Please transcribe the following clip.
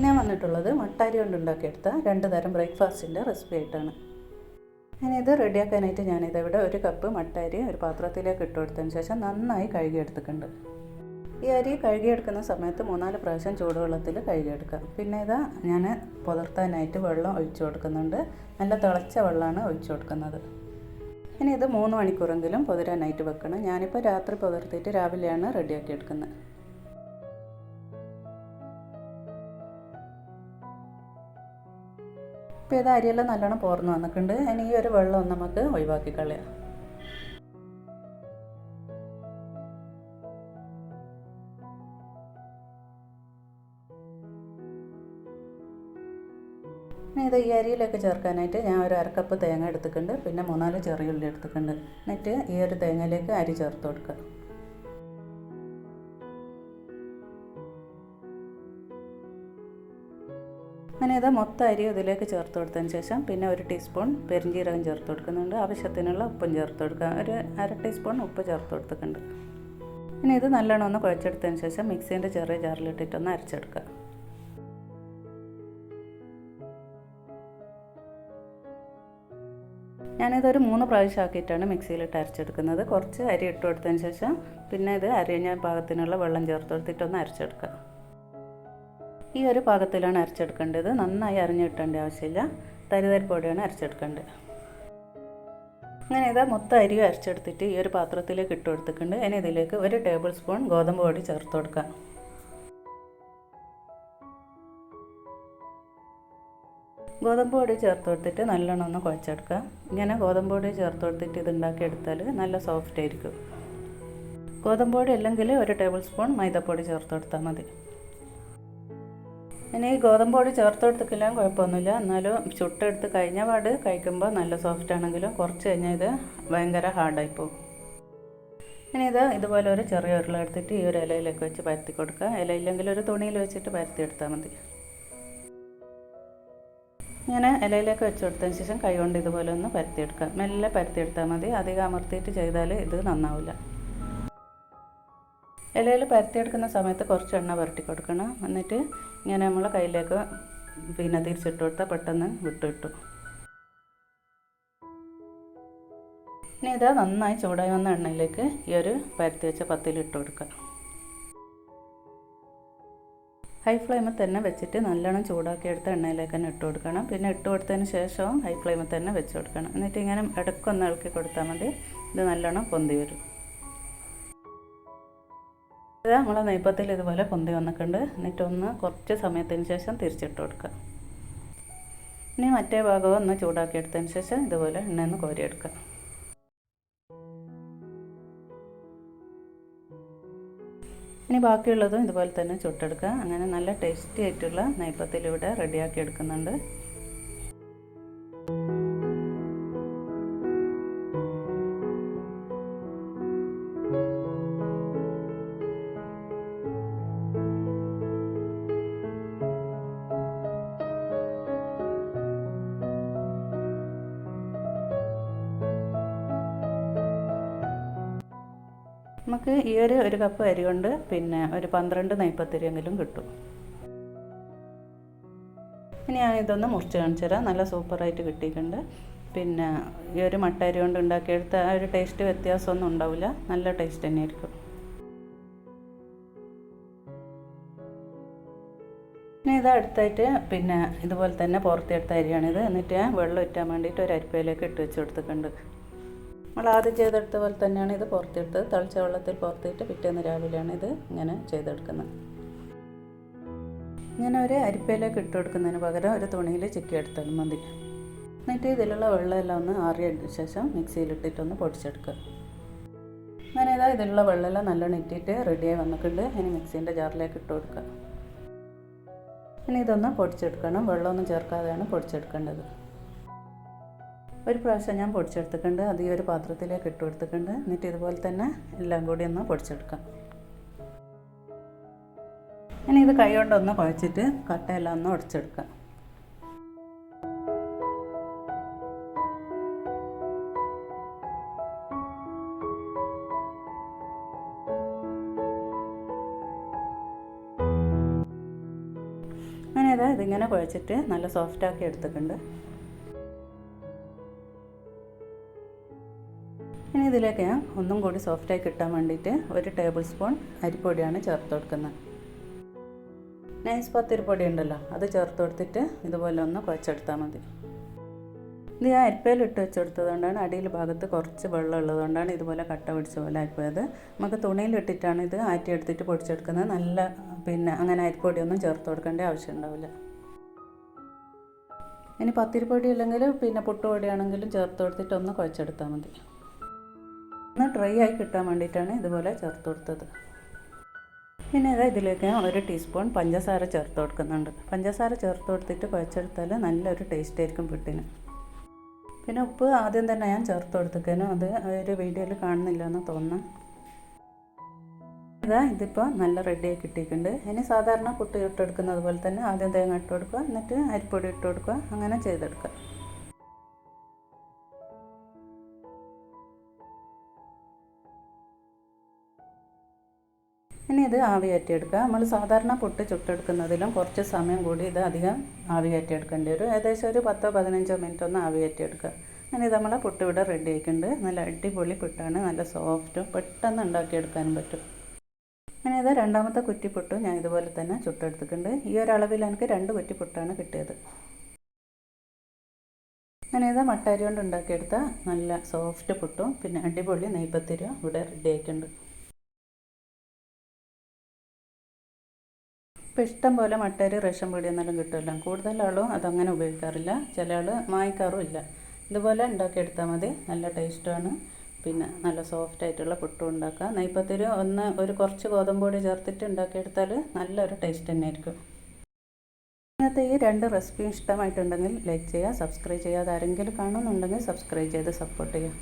ഞാൻ വന്നിട്ടുള്ളത് മട്ടാരി കൊണ്ട് ഉണ്ടാക്കിയെടുത്ത രണ്ട് തരം ബ്രേക്ക്ഫാസ്റ്റിന്റെ റെസിപ്പി ആയിട്ടാണ്. ഞാനിത് റെഡിയാക്കാനായിട്ട് ഞാനിത് ഇവിടെ ഒരു കപ്പ് മട്ടാരി ഒരു പാത്രത്തിലേക്ക് ഇട്ട് കൊടുത്തതിന് ശേഷം നന്നായി കഴുകിയെടുത്തിട്ടുണ്ട്. ഈ അരി കഴുകിയെടുക്കുന്ന സമയത്ത് മൂന്നാൽ പ്രാവശ്യം ചൂടുവെള്ളത്തിൽ കഴുകിയെടുക്കാം പിന്നെ ഇതാ ഞാൻ പുതർത്താനായിട്ട് വെള്ളം ഒഴിച്ചു കൊടുക്കുന്നുണ്ട്. നല്ല തിളച്ച വെള്ളമാണ് ഒഴിച്ചു കൊടുക്കുന്നത്. ഇനി ഇത് മൂന്ന് മണിക്കൂറെങ്കിലും പുതിരാനായിട്ട് വെക്കണം. ഞാനിപ്പോൾ രാത്രി പുതിർത്തിയിട്ട് രാവിലെയാണ് റെഡിയാക്കി എടുക്കുന്നത്. ഇപ്പോൾ ഇത് അരിയെല്ലാം നല്ലോണം പോർന്ന് വന്നിട്ടുണ്ട്. ഇനി ഈ ഒരു വെള്ളം നമുക്ക് ഒഴിവാക്കി കളയാം. ഇത് ഈ അരിയിലേക്ക് ചേർക്കാനായിട്ട് ഞാൻ ഒരു അരക്കപ്പ് തേങ്ങ എടുത്തിട്ടുണ്ട്. പിന്നെ മൂന്നാൽ ചെറിയ ഉള്ളി എടുത്തിട്ടുണ്ട്. എന്നിട്ട് ഈ ഒരു തേങ്ങയിലേക്ക് അരി ചേർത്ത് കൊടുക്കുക. ഇത് മൊത്തം അരി ഇതിലേക്ക് ചേർത്ത് കൊടുത്തതിന് ശേഷം പിന്നെ ഒരു ടീസ്പൂൺ പെരിഞ്ചീരകം ചേർത്ത് കൊടുക്കുന്നുണ്ട്. ആവശ്യത്തിനുള്ള ഉപ്പും ചേർത്ത് കൊടുക്കുക. ഒരു അര ടീസ്പൂൺ ഉപ്പ് ചേർത്ത് കൊടുത്തിട്ടുണ്ട്. ഇനി ഇത് നല്ലോണം ഒന്ന് കുഴച്ചെടുത്തതിന് ശേഷം മിക്സീന്റെ ചെറിയ ജാറിലിട്ടിട്ടൊന്ന് അരച്ചെടുക്കുക. ഞാനിതൊരു മൂന്ന് പ്രാവശ്യം ആക്കിയിട്ടാണ് മിക്സിയിലിട്ട് അരച്ചെടുക്കുന്നത്. കുറച്ച് അരി ഇട്ട് കൊടുത്തതിന് ശേഷം പിന്നെ ഇത് അരിഞ്ഞ പാകത്തിനുള്ള വെള്ളം ചേർത്ത് കൊടുത്തിട്ടൊന്ന് അരച്ചെടുക്കുക. ഈ ഒരു പാകത്തിലാണ് അരച്ചെടുക്കേണ്ടത്. നന്നായി അരിഞ്ഞു കിട്ടേണ്ട ആവശ്യമില്ല. തരിതരിപ്പോടെയാണ് അരച്ചെടുക്കേണ്ടത്. അങ്ങനെ ഇതാ മൊത്തം അരി അരച്ചെടുത്തിട്ട് ഈ ഒരു പാത്രത്തിലേക്ക് ഇട്ട് കൊടുത്തിട്ടുണ്ട്. ഇനി ഇതിലേക്ക് ഒരു ടേബിൾ സ്പൂൺ ഗോതമ്പ് പൊടി ചേർത്ത് കൊടുക്കാം. ഗോതമ്പ് പൊടി ചേർത്ത് കൊടുത്തിട്ട് നല്ലോണം ഒന്ന് കുഴച്ചെടുക്കുക. ഇങ്ങനെ ഗോതമ്പ് പൊടി ചേർത്ത് കൊടുത്തിട്ട് ഇത് ഉണ്ടാക്കിയെടുത്താൽ നല്ല സോഫ്റ്റ് ആയിരിക്കും. ഗോതമ്പ് പൊടി അല്ലെങ്കിൽ ഒരു ടേബിൾ സ്പൂൺ മൈദപ്പൊടി ചേർത്ത് കൊടുത്താൽ മതി. ഇനി ഗോതമ്പോട് ഗോതമ്പ് പൊടി ചേർത്ത് കൊടുത്തിട്ടില്ല കുഴപ്പമൊന്നുമില്ല. എന്നാലും ചുട്ടെടുത്ത് കഴിഞ്ഞ പാട് കഴിക്കുമ്പോൾ നല്ല സോഫ്റ്റ് ആണെങ്കിലും കുറച്ച് കഴിഞ്ഞാൽ ഇത് ഭയങ്കര ഹാർഡായി പോകും. ഇനി ഇത് ഇതുപോലെ ഒരു ചെറിയ ഉരുള എടുത്തിട്ട് ഈ ഒരു ഇലയിലേക്ക് വെച്ച് പരത്തി കൊടുക്കുക. ഇലയില്ലെങ്കിൽ ഒരു തുണിയിൽ വെച്ചിട്ട് പരത്തി എടുത്താൽ മതി. ഇങ്ങനെ ഇലയിലേക്ക് വെച്ച് കൊടുത്തതിന് ശേഷം കൈ കൊണ്ട് ഇതുപോലെ ഒന്ന് പരത്തിയെടുക്കുക മെല്ലെ പരത്തിയെടുത്താൽ മതി. അധികം അമർത്തിയിട്ട് ചെയ്താൽ ഇത് നന്നാവില്ല ഇലയിൽ പരത്തിയെടുക്കുന്ന സമയത്ത് കുറച്ച് എണ്ണ പുരട്ടി കൊടുക്കണം. എന്നിട്ട് ഇങ്ങനെ നമ്മൾ കയ്യിലേക്ക് പിന്നെ തിരിച്ചിട്ട് കൊടുത്താൽ പെട്ടെന്ന് വിട്ടിട്ടു ഇനി ഇത് നന്നായി ചൂടായി വന്ന എണ്ണയിലേക്ക് ഈ ഒരു പരത്തി വെച്ച പത്തിൽ ഇട്ട് കൊടുക്കുക. ഹൈ ഫ്ലെയിമിൽ തന്നെ വെച്ചിട്ട് നല്ലോണം ചൂടാക്കി എടുത്ത എണ്ണയിലേക്ക് തന്നെ ഇട്ട് കൊടുക്കണം. പിന്നെ ഇട്ട് കൊടുത്തതിന് ശേഷവും ഹൈ ഫ്ലെയിമിൽ തന്നെ വെച്ച് കൊടുക്കണം. എന്നിട്ട് ഇങ്ങനെ ഇടയ്ക്കൊന്ന് ഇളക്കി കൊടുത്താൽ മതി. ഇത് നല്ലോണം പൊന്തി വരും. ഇത് നമ്മൾ നെയ്പ്പത്തിൽ ഇതുപോലെ പൊന്തി വന്നിട്ടുണ്ട്. എന്നിട്ട് ഒന്ന് കുറച്ച് സമയത്തിന് ശേഷം തിരിച്ചിട്ട് കൊടുക്കുക. ഇനി മറ്റേ ഭാഗവും ഒന്ന് ചൂടാക്കി എടുത്തതിന് ശേഷം ഇതുപോലെ എണ്ണയൊന്ന് കോരിയെടുക്കുക. ഇനി ബാക്കിയുള്ളതും ഇതുപോലെ തന്നെ ചുട്ടെടുക്കുക. അങ്ങനെ നല്ല ടേസ്റ്റി ആയിട്ടുള്ള നെയ്പ്പത്തിൽ ഇവിടെ റെഡിയാക്കി എടുക്കുന്നുണ്ട്. നമുക്ക് ഈ ഒരു ഒരു കപ്പ് അരി കൊണ്ട് പിന്നെ ഒരു പന്ത്രണ്ട് നെയ്പ്പത്തിരിയെങ്കിലും കിട്ടും. ഇനി ഞാൻ ഇതൊന്ന് മുറിച്ച് കാണിച്ചു തരാം. നല്ല സൂപ്പറായിട്ട് കിട്ടിയിട്ടുണ്ട്. പിന്നെ ഈ ഒരു മട്ട അരി കൊണ്ട് ഉണ്ടാക്കിയെടുത്ത ആ ഒരു ടേസ്റ്റ് വ്യത്യാസമൊന്നും ഉണ്ടാവില്ല. നല്ല ടേസ്റ്റ് തന്നെയായിരിക്കും. പിന്നെ ഇത് അടുത്തായിട്ട് പിന്നെ ഇതുപോലെ തന്നെ പുറത്തെടുത്ത അരിയാണിത്. എന്നിട്ട് വെള്ളം ഇറ്റാൻ വേണ്ടിയിട്ട് ഒരു അരിപ്പയിലേക്ക് ഇട്ട് വെച്ച് കൊടുത്തിട്ടുണ്ട്. നമ്മൾ ആദ്യം ചെയ്തെടുത്ത പോലെ തന്നെയാണ് ഇത് പുറത്തെടുത്തത് തളിച്ച വെള്ളത്തിൽ പുറത്തിട്ട് പിറ്റേന്ന് രാവിലെയാണ് ഇത് ഇങ്ങനെ ചെയ്തെടുക്കുന്നത്. ഇങ്ങനെ ഒരു അരിപ്പയിലേക്ക് ഇട്ട് കൊടുക്കുന്നതിന് പകരം ഒരു തുണിയിൽ ചിക്കി എടുത്താൽ മതി. എന്നിട്ട് ഇതിലുള്ള വെള്ളമെല്ലാം ഒന്ന് ആറിയതിന് ശേഷം മിക്സിയിലിട്ടിട്ടൊന്ന് പൊടിച്ചെടുക്കുക. അങ്ങനെ ഇതാ ഇതിലുള്ള വെള്ളമെല്ലാം നല്ലോണം ഇട്ടിട്ട് റെഡിയായി വന്നിട്ടുണ്ട്. ഇനി മിക്സീന്റെ ജാറിലേക്ക് ഇട്ട് കൊടുക്കുക. ഇനി ഇതൊന്ന് പൊടിച്ചെടുക്കണം. വെള്ളമൊന്നും ചേർക്കാതെയാണ് പൊടിച്ചെടുക്കേണ്ടത്. ഒരു പ്രാവശ്യം ഞാൻ പൊടിച്ചെടുത്തിട്ടുണ്ട്. അത് ഈ ഒരു പാത്രത്തിലേക്ക് ഇട്ട് കൊടുത്തിട്ടുണ്ട്. എന്നിട്ട് ഇതുപോലെ തന്നെ എല്ലാം കൂടി ഒന്ന് പൊടിച്ചെടുക്കാം. ഇനി ഇത് കൈ കൊണ്ടൊന്ന് കുഴച്ചിട്ട് കട്ടയെല്ലാം ഒന്ന് ഉടച്ചെടുക്കാം. അങ്ങനെ ഇതാ ഇതിങ്ങനെ കുഴച്ചിട്ട് നല്ല സോഫ്റ്റാക്കി എടുത്തിട്ടുണ്ട്. ഇനി ഇതിലേക്ക് ഞാൻ ഒന്നും കൂടി സോഫ്റ്റായി കിട്ടാൻ വേണ്ടിയിട്ട് ഒരു ടേബിൾ സ്പൂൺ അരിപ്പൊടിയാണ് ചേർത്ത് കൊടുക്കുന്നത്. നൈസ് പത്തിരിപ്പൊടി ഉണ്ടല്ലോ അത് ചേർത്ത് കൊടുത്തിട്ട് ഇതുപോലെ ഒന്ന് കുഴച്ചെടുത്താൽ മതി. ഇത് ഞാൻ അരിപ്പയിലിട്ട് വെച്ചെടുത്തതുകൊണ്ടാണ് അടിയിൽ ഭാഗത്ത് കുറച്ച് വെള്ളം ഉള്ളതുകൊണ്ടാണ് ഇതുപോലെ കട്ട പിടിച്ച പോലെ ആയിപ്പോയത് നമുക്ക് തുണിയിലിട്ടിട്ടാണ് ഇത് ആറ്റിയെടുത്തിട്ട് പൊടിച്ചെടുക്കുന്നത്. നല്ല പിന്നെ അങ്ങനെ അരിപ്പൊടിയൊന്നും ചേർത്ത് കൊടുക്കേണ്ട ആവശ്യം ഉണ്ടാവില്ല. ഇനി പത്തിരിപ്പൊടി അല്ലെങ്കിൽ പിന്നെ പുട്ടുപൊടിയാണെങ്കിലും ചേർത്ത് കൊടുത്തിട്ട് ഒന്ന് കുഴച്ചെടുത്താൽ മതി. ഒന്ന് ഡ്രൈ ആയി കിട്ടാൻ വേണ്ടിയിട്ടാണ് ഇതുപോലെ ചേർത്ത് കൊടുത്തത്. പിന്നെ ഇതാ ഇതിലേക്ക് ഒരു ടീസ്പൂൺ പഞ്ചസാര ചേർത്ത് കൊടുക്കുന്നുണ്ട്. പഞ്ചസാര ചേർത്ത് കൊടുത്തിട്ട് കുഴച്ചെടുത്താൽ നല്ലൊരു ടേസ്റ്റ് ആയിരിക്കും പുട്ടിന് പിന്നെ ഉപ്പ് ആദ്യം തന്നെ ഞാൻ ചേർത്ത് കൊടുത്തേക്കാനും അത് ഒരു വീഡിയോയിൽ കാണുന്നില്ല എന്ന് തോന്നുന്നു. ഇതാ ഇതിപ്പോൾ നല്ല റെഡിയായി കിട്ടിയിട്ടുണ്ട്. ഇനി സാധാരണ പുട്ട് ഇട്ടെടുക്കുന്നത് പോലെ തന്നെ ആദ്യം തേങ്ങ ഇട്ട് കൊടുക്കുക. എന്നിട്ട് അരിപ്പൊടി ഇട്ട് കൊടുക്കുക. അങ്ങനെ ചെയ്തെടുക്കുക. ഇനി ഇത് ആവി കയറ്റിയെടുക്കുക. നമ്മൾ സാധാരണ പൊട്ട് ചുട്ടെടുക്കുന്നതിലും കുറച്ച് സമയം കൂടി ഇത് അധികം ആവി കയറ്റിയെടുക്കേണ്ടി വരും. ഏകദേശം ഒരു പത്തോ പതിനഞ്ചോ മിനിറ്റ് ഒന്ന് ആവി കയറ്റിയെടുക്കുക. അങ്ങനെ ഇത് നമ്മളെ പുട്ട് ഇവിടെ റെഡി ആയിക്കുണ്ട് നല്ല അടിപൊളി പുട്ടാണ്. നല്ല സോഫ്റ്റും പെട്ടെന്ന് ഉണ്ടാക്കിയെടുക്കാനും പറ്റും. അങ്ങനെ ഇത് രണ്ടാമത്തെ കുറ്റിപ്പുട്ട് ഞാൻ ഇതുപോലെ തന്നെ ചുട്ടെടുത്തിട്ടുണ്ട്. ഈ ഒരളവിൽ എനിക്ക് രണ്ട് കുറ്റിപ്പുട്ടാണ് കിട്ടിയത്. അങ്ങനെ ഇത് മട്ടാരി കൊണ്ട് ഉണ്ടാക്കിയെടുത്ത നല്ല സോഫ്റ്റ് പുട്ടും പിന്നെ അടിപൊളി നെയ്പത്തിരും ഇവിടെ റെഡി ആയിട്ടുണ്ട്. ഇപ്പോൾ ഇഷ്ടം പോലെ മട്ടേരി റേഷൻ പൊടി എന്നെല്ലാം കിട്ടുമല്ലോ. കൂടുതൽ ആളും അതങ്ങനെ ഉപയോഗിക്കാറില്ല. ചില ആൾ വാങ്ങിക്കാറും ഇല്ല. ഇതുപോലെ ഉണ്ടാക്കിയെടുത്താൽ മതി. നല്ല ടേസ്റ്റാണ് പിന്നെ നല്ല സോഫ്റ്റ് ആയിട്ടുള്ള പുട്ടും ഉണ്ടാക്കുക നെയ്പ്പത്തിരി ഒന്ന് ഒരു കുറച്ച് ഗോതമ്പൊടി ചേർത്തിട്ട് ഉണ്ടാക്കിയെടുത്താൽ നല്ലൊരു ടേസ്റ്റ് തന്നെ ആയിരിക്കും. ഇന്നത്തെ ഈ രണ്ട് റെസിപ്പിയും ഇഷ്ടമായിട്ടുണ്ടെങ്കിൽ ലൈക്ക് ചെയ്യുക സബ്സ്ക്രൈബ് ചെയ്യുക അതാരെങ്കിലും കാണുന്നുണ്ടെങ്കിൽ സബ്സ്ക്രൈബ് ചെയ്ത് സപ്പോർട്ട് ചെയ്യുക.